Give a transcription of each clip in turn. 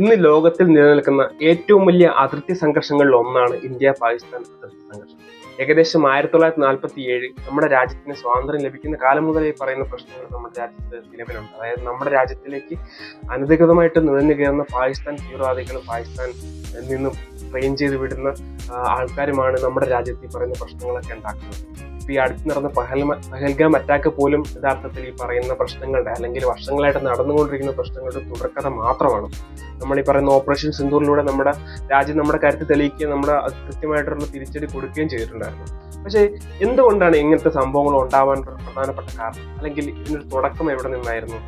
ഇന്ന് ലോകത്തിൽ നിലനിൽക്കുന്ന ഏറ്റവും വലിയ അതിർത്തി സംഘർഷങ്ങളിൽ ഒന്നാണ് ഇന്ത്യ പാകിസ്ഥാൻ അതിർത്തി സംഘർഷം. ഏകദേശം ആയിരത്തി തൊള്ളായിരത്തി നാൽപ്പത്തി ഏഴ് നമ്മുടെ രാജ്യത്തിന് സ്വാതന്ത്ര്യം ലഭിക്കുന്ന കാലം മുതലേ പറയുന്ന പ്രശ്നങ്ങൾ നമ്മുടെ രാജ്യത്ത് നിലവിലുണ്ട്. അതായത് നമ്മുടെ രാജ്യത്തിലേക്ക് അനധികൃതമായിട്ട് നുഴഞ്ഞു കയറുന്ന പാകിസ്ഥാൻ തീവ്രവാദികളും പാകിസ്ഥാൻ നിന്നും ട്രെയിൻ ചെയ്ത് വിടുന്ന ആൾക്കാരുമാണ് നമ്മുടെ രാജ്യത്ത് ഈ പറയുന്ന പ്രശ്നങ്ങളൊക്കെ ഉണ്ടാക്കുന്നത്. ഇപ്പൊ ഈ അടുത്ത് നടന്ന പഹൽമ പഹൽഗാം അറ്റാക്ക് പോലും യഥാർത്ഥത്തിൽ ഈ പറയുന്ന പ്രശ്നങ്ങളുടെ അല്ലെങ്കിൽ വർഷങ്ങളായിട്ട് നടന്നുകൊണ്ടിരിക്കുന്ന പ്രശ്നങ്ങളുടെ തുടർക്കഥ മാത്രമാണ്. നമ്മൾ ഈ പറയുന്ന ഓപ്പറേഷൻ സിന്ദൂറിലൂടെ നമ്മുടെ രാജ്യം നമ്മുടെ കരുത്ത് തെളിയിക്കുകയും നമ്മുടെ കൃത്യമായിട്ടുള്ള തിരിച്ചടി കൊടുക്കുകയും ചെയ്തിട്ടുണ്ടായിരുന്നു. പക്ഷേ എന്തുകൊണ്ടാണ് ഇങ്ങനത്തെ സംഭവങ്ങൾ ഉണ്ടാവാൻ പ്രധാനപ്പെട്ട കാരണം? അല്ലെങ്കിൽ ഇതിനൊരു തുടക്കം എവിടെ നിന്നായിരുന്നു?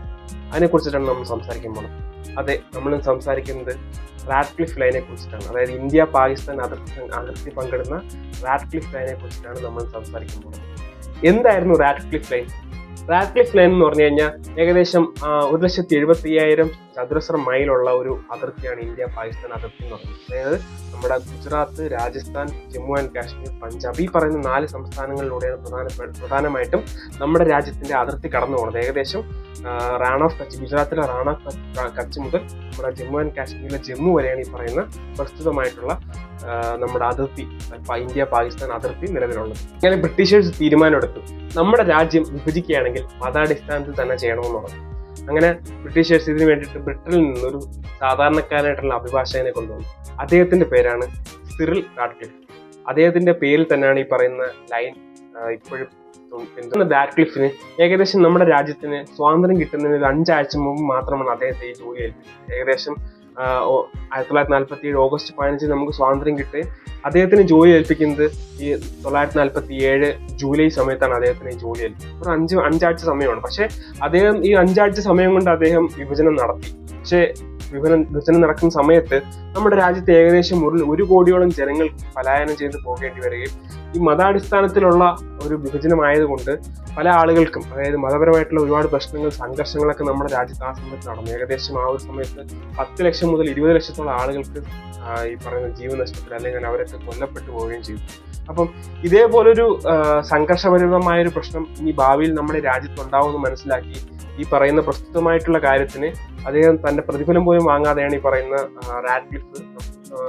അതിനെക്കുറിച്ചിട്ടാണ് നമ്മൾ സംസാരിക്കാൻ പോകുന്നത് അതെ നമ്മൾ സംസാരിക്കുന്നത് റാഡ്ക്ലിഫ് ലൈനെ കുറിച്ചിട്ടാണ്. അതായത് ഇന്ത്യ പാകിസ്ഥാൻ അതിർത്തി അതിർത്തി പങ്കിടുന്ന റാഡ്ക്ലിഫ് ലൈനെ കുറിച്ചിട്ടാണ് നമ്മൾ സംസാരിക്കാൻ പോകുന്നത് എന്തായിരുന്നു റാഡ്ക്ലിഫ് ലൈൻ റാഡ്ക്ലിഫ് ലൈൻ എന്ന് പറഞ്ഞു കഴിഞ്ഞാൽ ഏകദേശം ഒരു ലക്ഷത്തി എഴുപത്തി അയ്യായിരം ചതുരശ്ര മൈലുള്ള ഒരു അതിർത്തിയാണ് ഇന്ത്യ പാകിസ്ഥാൻ അതിർത്തി എന്ന് പറയുന്നത്. അതായത് നമ്മുടെ ഗുജറാത്ത് രാജസ്ഥാൻ ജമ്മു ആൻഡ് കാശ്മീർ പഞ്ചാബ് ഈ പറയുന്ന നാല് സംസ്ഥാനങ്ങളിലൂടെയാണ് പ്രധാന പ്രധാനമായിട്ടും നമ്മുടെ രാജ്യത്തിന്റെ അതിർത്തി കടന്നു പോകുന്നത്. ഏകദേശം റാൺ ഓഫ് കച്ച് ഗുജറാത്തിലെ റാൺ ഓഫ് കച്ച് മുതൽ നമ്മുടെ ജമ്മു ആൻഡ് കാശ്മീരിലെ ജമ്മു വരെയാണ് ഈ പറയുന്ന പ്രസ്തുതമായിട്ടുള്ള നമ്മുടെ അതിർത്തി ഇന്ത്യ പാകിസ്ഥാൻ അതിർത്തി നിലവിലുള്ളത്. ഇങ്ങനെ ബ്രിട്ടീഷേഴ്സ് തീരുമാനമെടുത്തു. നമ്മുടെ രാജ്യം വിഭജിക്കുകയാണെങ്കിൽ മതാടിസ്ഥാനത്തിൽ തന്നെ ചെയ്യണമെന്ന് പറഞ്ഞു. അങ്ങനെ ബ്രിട്ടീഷേഴ്സ് ഇതിനു വേണ്ടിയിട്ട് ബ്രിട്ടനിൽ നിന്നൊരു സാധാരണക്കാരനായിട്ടുള്ള അഭിഭാഷകനെ കൊണ്ടുവന്നു. അദ്ദേഹത്തിന്റെ പേരാണ് സിറിൽ റാഡ്ക്ലിഫ് അദ്ദേഹത്തിന്റെ പേരിൽ തന്നെയാണ് ഈ പറയുന്ന ലൈൻ ഇപ്പോഴും പിന്തുണ റാഡ്ക്ലിഫിന് ഏകദേശം നമ്മുടെ രാജ്യത്തിന് സ്വാതന്ത്ര്യം കിട്ടുന്നതിന് ഒരു അഞ്ചാഴ്ച മുമ്പ് മാത്രമാണ് അദ്ദേഹത്തെ ഈ ജോലി ഏൽപ്പിച്ചത്. ഏകദേശം ആയിരത്തി തൊള്ളായിരത്തി നാൽപ്പത്തി ഏഴ് ഓഗസ്റ്റ് പതിനഞ്ചിന് നമുക്ക് സ്വാതന്ത്ര്യം കിട്ടി. അദ്ദേഹത്തിന് ജോലി ഏൽപ്പിക്കുന്നത് ഈ തൊള്ളായിരത്തി നാൽപ്പത്തി ഏഴ് ജൂലൈ സമയത്താണ് അദ്ദേഹത്തിന് ഈ ജോലി ഏൽപ്പിച്ചത് ഒരു അഞ്ച് അഞ്ചാഴ്ച സമയമാണ്. പക്ഷേ അദ്ദേഹം ഈ അഞ്ചാഴ്ച സമയം കൊണ്ട് അദ്ദേഹം വിഭജനം നടത്തി. പക്ഷേ വിഭജനം വിഭജനം നടക്കുന്ന സമയത്ത് നമ്മുടെ രാജ്യത്ത് ഏകദേശം ഒരു ഒരു കോടിയോളം ജനങ്ങൾ പലായനം ചെയ്ത് പോകേണ്ടി വരികയും ഈ മതാടിസ്ഥാനത്തിലുള്ള ഒരു വിഭജനമായതുകൊണ്ട് പല ആളുകൾക്കും അതായത് മതപരമായിട്ടുള്ള ഒരുപാട് പ്രശ്നങ്ങൾ സംഘർഷങ്ങളൊക്കെ നമ്മുടെ രാജ്യത്ത് ആ സമയത്ത് നടന്നു. ഏകദേശം ആ ഒരു സമയത്ത് പത്ത് ലക്ഷം മുതൽ ഇരുപത് ലക്ഷത്തോളം ആളുകൾക്ക് ഈ പറയുന്ന ജീവൻ നഷ്ടപ്പെട്ടു അല്ലെങ്കിൽ അവരൊക്കെ കൊല്ലപ്പെട്ടു പോവുകയും ചെയ്തു. അപ്പം ഇതേപോലൊരു സംഘർഷപരിതമായ ഒരു പ്രശ്നം ഇനി ഭാവിയിൽ നമ്മുടെ രാജ്യത്ത് ഉണ്ടാവുമെന്ന് മനസ്സിലാക്കി ഈ പറയുന്ന പ്രസ്തുതമായിട്ടുള്ള കാര്യത്തിന് അദ്ദേഹം തന്റെ പ്രതിഫലം പോലും വാങ്ങാതെയാണ് ഈ പറയുന്ന റാഡ്ക്ലിഫ്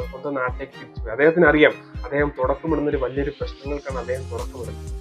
സ്വന്തം നാട്ടിലേക്ക് തിരിച്ചു അദ്ദേഹത്തിന് അറിയാം അദ്ദേഹം തുടക്കമിടുന്ന ഒരു വലിയൊരു പ്രശ്നങ്ങൾക്കാണ് അദ്ദേഹം തുടക്കമിടുന്നത്.